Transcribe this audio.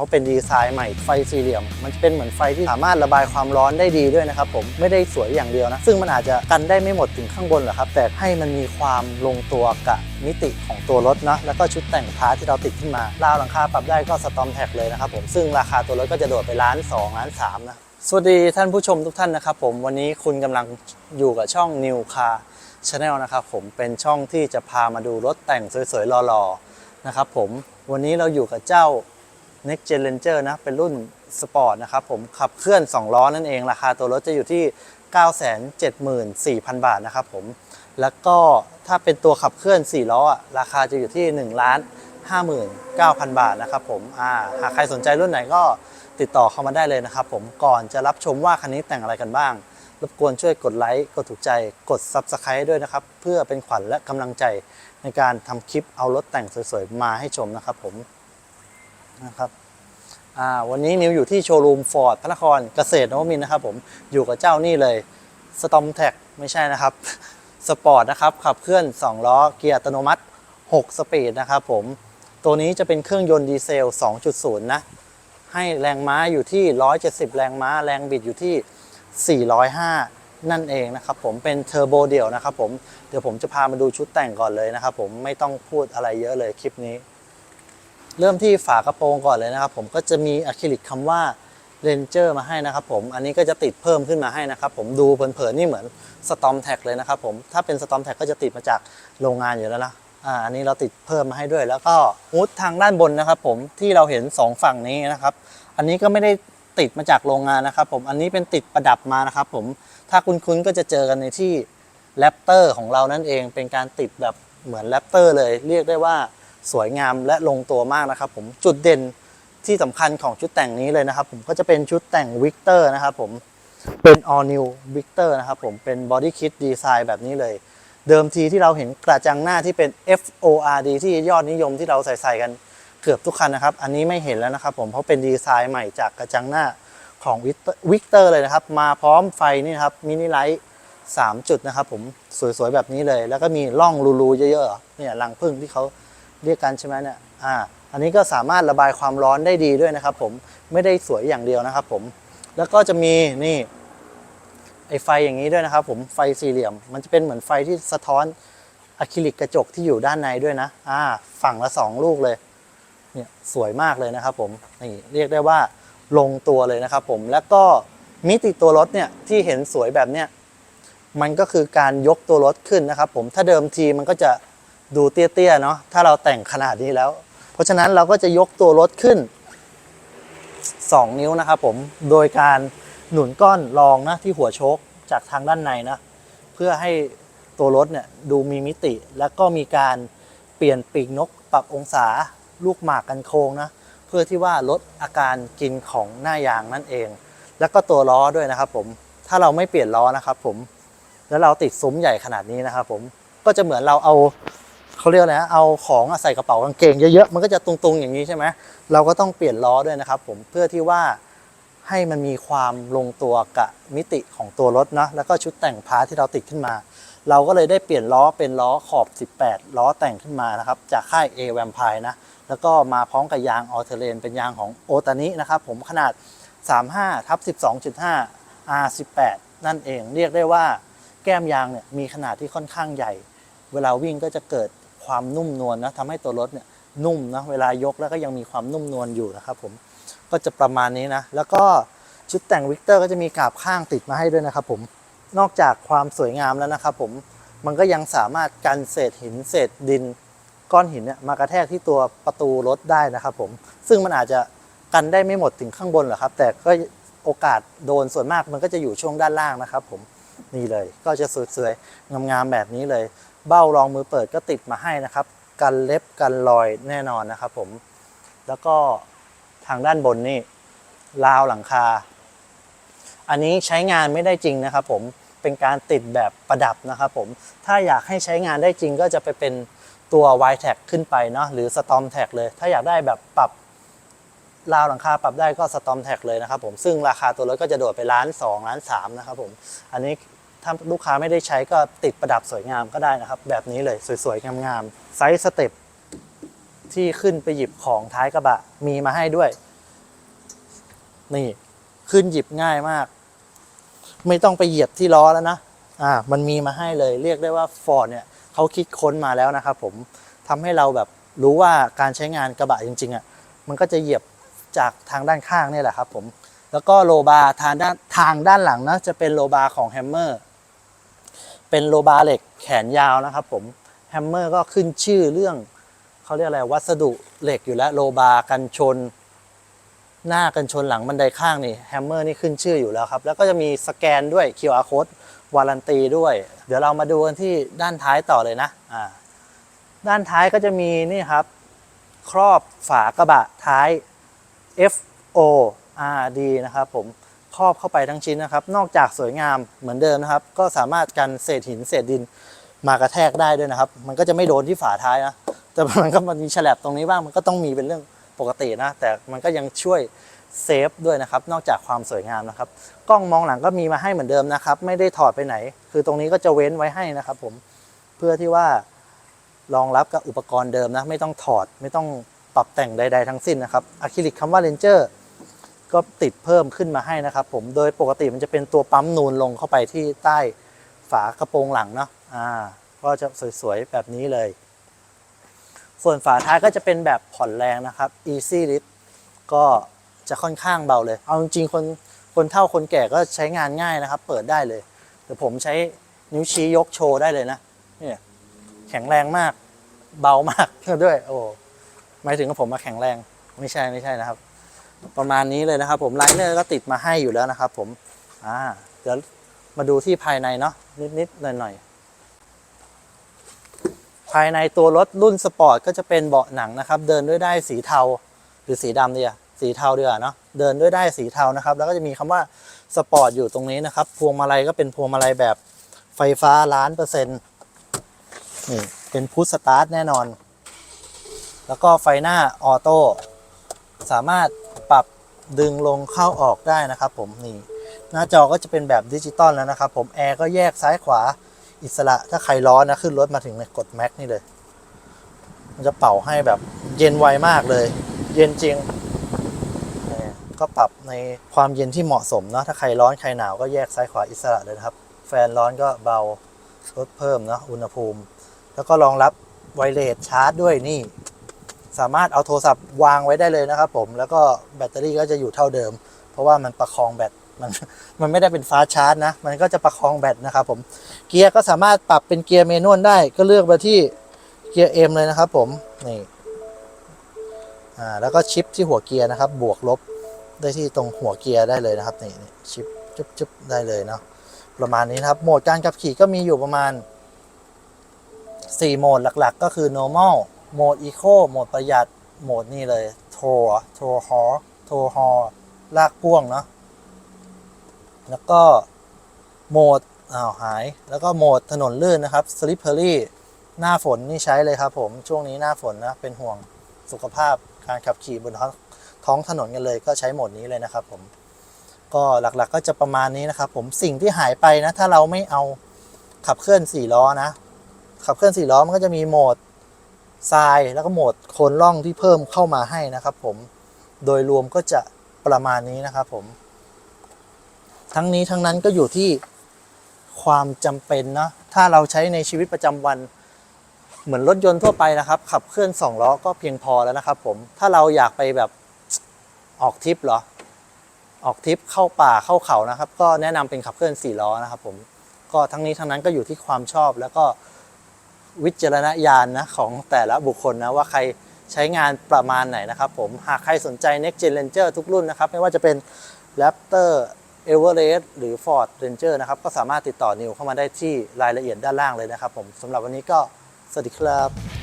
เพราะเป็นดีไซน์ใหม่ไฟสี่เหลี่ยม มันจะเป็นเหมือนไฟที่สามารถระบายความร้อนได้ดีด้วยนะครับผมไม่ได้สวยอย่างเดียวนะ ซึ่งมันอาจจะกันได้ไม่หมดถึงข้างบนหรอกครับ แต่ให้มันมีความลงตัวกับมิติของตัวรถนะแล้วก็ชุดแต่งพาร์ทที่เราติดขึ้นมาราวหลังคาปรับได้ก็สตอมแท็กเลยนะครับผมซึ่งราคาตัวรถก็จะโดดไปล้าน2ล้าน3นะสวัสดีท่านผู้ชมทุกท่านนะครับผมวันนี้คุณกำลังอยู่กับช่อง New Car Channel นะครับผมเป็นช่องที่จะพามาดูรถแต่งสวยๆหล่อๆนะครับผมวันนี้เราอยู่กับเจ้า Next Gen Ranger นะ เป็นรุ่นสปอร์ตนะครับผมขับเคลื่อน 2 ล้อนั่นเอง ราคาตัวรถจะอยู่ที่ 974,000 บาทนะครับผม แล้วก็ถ้าเป็นตัวขับเคลื่อน 4 ล้อ ราคาจะอยู่ที่ 1 ล้าน 59,000 บาทนะครับผมอ่าหากใครสนใจรุ่นไหนก็ติดต่อเข้ามาได้เลยนะครับผมก่อนจะรับชมว่าคันนี้แต่งอะไรกันบ้าง รบกวนช่วยกดไลค์ กดถูกใจ กด Subscribe ด้วยนะครับ เพื่อเป็นขวัญและกำลังใจในการทำคลิปเอารถแต่งสวยๆ มาให้ชมนะครับผมนะครับ วันนี้นิวอยู่ที่โชว์รูมฟอร์ดพระนครเกษตรนวมินทร์นะครับผมอยู่กับเจ้านี่เลย s t o r m t a c ไม่ใช่นะครับสปอร์ตนะครับขับเคลื่อน 2 ล้อเกียร์อัตโนมัติ 6 สปีดนะครับผมตัวนี้จะเป็นเครื่องยนต์ดีเซล 2.0 นะ ให้แรงม้าอยู่ที่ 170 แรงม้า แรงบิดอยู่ที่ 405 นั่นเองนะครับผมเป็นเทอร์โบเดี่ยวนะครับผมเดี๋ยวผมจะพามาดูชุดแต่งก่อนเลยนะครับผมไม่ต้องพูดอะไรเยอะเลยคลิปนี้ เริ่มที่ฝากระโปรงก่อนเลยนะครับผมก็จะมีอะคริลิกคำว่า Ranger มาให้นะครับผมอันนี้ก็จะติดเพิ่มขึ้นมาให้นะครับผมดูเผินๆนี่เหมือน Storm Tag เลยนะครับผมถ้าเป็น Storm Tag ก็จะติดมาจากโรงงานอยู่แล้วนะอ่าอันนี้เราติดเพิ่มมาให้ด้วย แล้วก็ฮูดทางด้านบนนะครับผมที่เราเห็น 2 ฝั่งนี้นะครับ อันนี้ก็ไม่ได้ติดมาจากโรงงานนะครับผมอันนี้เป็นติดประดับมานะครับผมถ้าคุ้นๆก็จะเจอกันในที่แรปเตอร์ของเรานั่นเองเป็นการติดแบบเหมือนแรปเตอร์เลย เรียกได้ว่า สวยงามและลงตัวมากนะครับผมจุดเด่นที่สำคัญของชุดแต่งนี้เลยนะครับ ผมก็จะเป็นชุดแต่งวิกเตอร์นะครับผมเป็น all new Victor นะครับผมเป็น body kit design แบบนี้เลย เดิมทีที่เราเห็นกระจังหน้าที่เป็น FORD ที่ยอดนิยมที่เราใส่ใส่กันเกือบทุกคันนะครับ อันนี้ไม่เห็นแล้วนะครับผมเพราะเป็นดีไซน์ใหม่จากกระจังหน้าของวิกเตอร์เลยนะครับ มาพร้อมไฟนี่ครับมินิไลท์3จุดนะครับผมสวยๆแบบนี้เลย แล้วก็มีร่องรูๆเยอะๆเนี่ยรังพึ่งที่เขา เรียกกันใช่ไหมเนี่ยอ่าอันนี้ก็สามารถระบายความร้อนได้ดีด้วยนะครับ ผมไม่ได้สวยอย่างเดียวนะครับ ผมแล้วก็จะมีนี่ไอไฟอย่างนี้ด้วยนะครับ ผมไฟสี่เหลี่ยม มันจะเป็นเหมือนไฟที่สะท้อนอะคริลิกกระจกที่อยู่ด้านในด้วยนะอ่าฝั่งละสองลูกเลยเนี่ยสวยมากเลยนะครับ ผมนี่เรียกได้ว่าลงตัวเลยนะครับ ผมแล้วก็มิติตัวรถเนี่ยที่เห็นสวยแบบเนี้ยมันก็คือการยกตัวรถขึ้นนะครับ ผมถ้าเดิมทีมันก็จะ ดูเตี้ยๆเนาะถ้าเราแต่งขนาดนี้แล้ว เพราะฉะนั้นเราก็จะยกตัวรถขึ้น 2 นิ้วนะครับผมโดยการหนุนก้อนรองนะที่หัวโชคจากทางด้านในนะ เพื่อให้ตัวรถเนี่ยดูมีมิติ แล้วก็มีการเปลี่ยนปีกนกปรับองศาลูกหมากกันโค้งนะ เพื่อที่ว่าลดอาการกินของหน้ายางนั่นเอง แล้วก็ตัวล้อด้วยนะครับผมถ้าเราไม่เปลี่ยนล้อนะครับผมแล้วเราติดซุ้มใหญ่ขนาดนี้นะครับผมก็จะเหมือนเราเอา เขาเรียกอะไรนะเอาของอะใส่กระเป๋ากางเกงเยอะๆมันก็จะตุงๆอย่างนี้ใช่ไหมเราก็ต้องเปลี่ยนล้อด้วยนะครับ ผมเพื่อที่ว่าให้มันมีความลงตัวกับมิติของตัวรถนะแล้วก็ชุดแต่งพาร์ทที่เราติดขึ้นมา เราก็เลยได้เปลี่ยนล้อเป็นล้อขอบ 18 ล้อแต่งขึ้นมานะครับจากค่าย A v a m p i r e นะแล้วก็มาพร้อมกับยางออเทเรนเป็นยางของโอตานินะครับผมขนาด 35ทับ12.5 R18 นั่นเองเรียกได้ว่าแก้มยางเนี่ยมีขนาดที่ค่อนข้างใหญ่ เวลาวิ่งก็จะเกิด ความนุ่มนวลนะทำให้ตัวรถเนี่ยนุ่มนะเวลายกแล้วก็ยังมีความนุ่มนวลอยู่นะครับผมก็จะประมาณนี้นะ แล้วก็ชุดแต่งวิกเตอร์ก็จะมีกาบข้างติดมาให้ด้วยนะครับผมนอกจากความสวยงามแล้วนะครับผมมันก็ยังสามารถกันเศษหินเศษดินก้อนหินเนี่ยมากระแทกที่ตัวประตูรถได้นะครับผมซึ่งมันอาจจะกันได้ไม่หมดถึงข้างบนหรอกครับ แต่ก็โอกาสโดนส่วนมากมันก็จะอยู่ช่วงด้านล่างนะครับผม นี่เลย ก็จะสวยๆงามๆแบบนี้เลย เบ้ารองมือเปิดก็ติดมาให้นะครับ กันเล็บกันรอยแน่นอนนะครับผม แล้วก็ทางด้านบนนี่ราวหลังคา อันนี้ใช้งานไม่ได้จริงนะครับผมเป็นการติดแบบประดับนะครับผม ถ้าอยากให้ใช้งานได้จริงก็จะไปเป็นตัว y t a g ขึ้นไปเนาะหรือ Storm Tag เลย ถ้าอยากได้แบบปรับ ราวหลังคาปรับได้ก็ Storm Tag เลยนะครับผมซึ่งราคาตัวรถก็จะโดดไปล้าน2ล้าน3นะครับผมอันนี้ถ้าลูกค้าไม่ได้ใช้ก็ติดประดับสวยงามก็ได้นะครับ แบบนี้เลยสวยๆ งามๆไซส์สเต็ปที่ขึ้นไปหยิบของท้ายกระบะมีมาให้ด้วย นี่ขึ้นหยิบง่ายมาก ไม่ต้องไปเหยียบที่ล้อแล้วนะอ่ามันมีมาให้เลย เรียกได้ว่า Ford เนี่ยเขาคิดค้นมาแล้วนะครับผมทำให้เราแบบรู้ว่าการใช้งานกระบะจริงๆอะมันก็จะเหยียบ จากทางด้านข้างนี่แหละครับผมแล้วก็โลบาร์ทางด้านทางด้านหลังนะจะเป็นโลบาร์ของแฮมเมอร์เป็นโลบาร์เหล็กแขนยาวนะครับผมแฮมเมอร์ก็ขึ้นชื่อเรื่องเขาเรียกอะไรวัสดุเหล็กอยู่แล้วโลบาร์กันชน หน้ากันชนหลังบันไดข้างนี่แฮมเมอร์นี่ขึ้นชื่ออยู่แล้วครับแล้วก็จะมีสแกนด้วย QR code วารันตีด้วย เดี๋ยวเรามาดูกันที่ด้านท้ายต่อเลยนะอ่าด้านท้ายก็จะมีนี่ครับ ครอบฝากระบะท้าย F O R D นะครับผมครอบเข้าไปทั้งชิ้นนะครับ นอกจากสวยงามเหมือนเดิมนะครับ ก็สามารถกันเศษหินเศษดินมากระแทกได้ด้วยนะครับ มันก็จะไม่โดนที่ฝาท้ายนะ แต่มันก็มันมีฉลับตรงนี้บ้างมันก็ต้องมีเป็นเรื่องปกตินะ แต่มันก็ยังช่วยเซฟด้วยนะครับ นอกจากความสวยงามนะครับ กล้องมองหลังก็มีมาให้เหมือนเดิมนะครับ ไม่ได้ถอดไปไหน คือตรงนี้ก็จะเว้นไว้ให้นะครับ ผมเพื่อที่ว่ารองรับกับอุปกรณ์เดิมนะ ไม่ต้องถอดไม่ต้อง ปรับแต่งใด ๆ ทั้งสิ้นนะครับอะคริลิกคำว่า Ranger ก็ติดเพิ่มขึ้นมาให้นะครับ ผมโดยปกติมันจะเป็นตัวปั๊มนูนลงเข้าไปที่ใต้ฝากระโปรงหลังเนาะอ่าก็จะสวยๆแบบนี้เลย ส่วนฝาท้ายก็จะเป็นแบบผ่อนแรงนะครับ easy lift ก็จะค่อนข้างเบาเลย เอาจริงๆคนคนเฒ่าคนแก่ก็ใช้งานง่ายนะครับ เปิดได้เลยเดี๋ยวผมใช้นิ้วชี้ยกโชว์ได้เลยนะเนี่ยแข็งแรงมาก เบามากด้วยโอ้ หมายถึงว่าผมมาแข็งแรง ไม่ใช่ไม่ใช่นะครับ ประมาณนี้เลยนะครับ ผมไลเนอร์ก็ติดมาให้อยู่แล้วนะครับ ผมอ่าเดี๋ยวมาดูที่ภายในเนาะนิดๆหน่อยๆภายในตัวรถรุ่นสปอร์ตก็จะเป็นเบาะหนังนะครับ เดินด้วยได้สีเทาหรือสีดำดีอะสีเทาดีกว่าเนาะเดินด้วยได้สีเทานะครับ แล้วก็จะมีคำว่าสปอร์ตอยู่ตรงนี้นะครับ พวงมาลัยก็เป็นพวงมาลัยแบบไฟฟ้าล้านเปอร์เซ็นต์นี่เป็นพุทสตาร์ทแน่นอน แล้วก็ไฟหน้าออโต้สามารถปรับดึงลงเข้าออกได้นะครับผมนี่หน้าจอก็จะเป็นแบบดิจิตอลแล้วนะครับผมแอร์ก็แยกซ้ายขวาอิสระถ้าใครร้อนนะขึ้นรถมาถึงกดแม็กนี่เลย มันจะเป่าให้แบบเย็นไวมากเลย เย็นจริง ก็ปรับในความเย็นที่เหมาะสมเนาะถ้าใครร้อนใครหนาวก็แยกซ้ายขวาอิสระเลยนะครับ แฟนร้อนก็เบาลดเพิ่มเนาะอุณหภูมิ แล้วก็รองรับไวเลสชาร์จด้วยนี่ สามารถเอาโทรศัพท์วางไว้ได้เลยนะครับผมแล้วก็แบตเตอรี่ก็จะอยู่เท่าเดิม เพราะว่ามันประคองแบตมันมันไม่ได้เป็นฟ้าชาร์จนะ มันก็จะประคองแบตนะครับผมเกียร์ก็สามารถปรับเป็นเกียร์เมนวลได้ก็เลือกมาที่เกียร์ M เลยนะครับผมนี่อ่าแล้วก็ชิปที่หัวเกียร์นะครับ บวกลบได้ที่ตรงหัวเกียร์ได้เลยนะครับนี่นี่ชิปจุ๊บจุ๊บได้เลยเนาะประมาณนี้นะครับโหมดการขับขี่ก็มีอยู่ประมาณ 4 โหมดหลักๆ ก็คือ normal โหมด eco โหมดประหยัด โหมดนี่เลยโทรโทรฮอโทรฮอลากพ่วงเนาะแล้วก็โหมดอ้าวหาย แล้วก็โหมดถนนลื่นนะครับ slippery หน้าฝนนี่ใช้เลยครับผมช่วงนี้หน้าฝนนะเป็นห่วงสุขภาพการขับขี่บนท้องท้องถนนกันเลยก็ใช้โหมดนี้เลยนะครับผมก็หลักๆก็จะประมาณนี้นะครับผมสิ่งที่หายไปนะ ถ้าเราไม่เอาขับเคลื่อน4ล้อนะ ขับเคลื่อน4ล้อมันก็จะมีโหมด ทรายแล้วก็โหมดโคนล่องที่เพิ่มเข้ามาให้นะครับ ผมโดยรวมก็จะประมาณนี้นะครับผม ทั้งนี้ทั้งนั้นก็อยู่ที่ความจำเป็นเนาะถ้าเราใช้ในชีวิตประจำวันเหมือนรถยนต์ทั่วไปนะครับ ขับเคลื่อนสองล้อก็เพียงพอแล้วนะครับ ผมถ้าเราอยากไปแบบออกทริปเหรอออกทริปเข้าป่าเข้าเขานะครับ ก็แนะนำเป็นขับเคลื่อนสี่ล้อนะครับ ผมก็ทั้งนี้ทั้งนั้นก็อยู่ที่ความชอบแล้วก็ วิจารณญาณนะของแต่ละบุคคลนะว่าใครใช้งานประมาณไหนนะครับผมหากใครสนใจ Next Gen Ranger ทุกรุ่นนะครับ ไม่ว่าจะเป็น Raptor Everest หรือ Ford Ranger นะครับ ก็สามารถติดต่อนิวเข้ามาได้ที่รายละเอียดด้านล่างเลยนะครับผมสำหรับวันนี้ก็สวัสดีครับ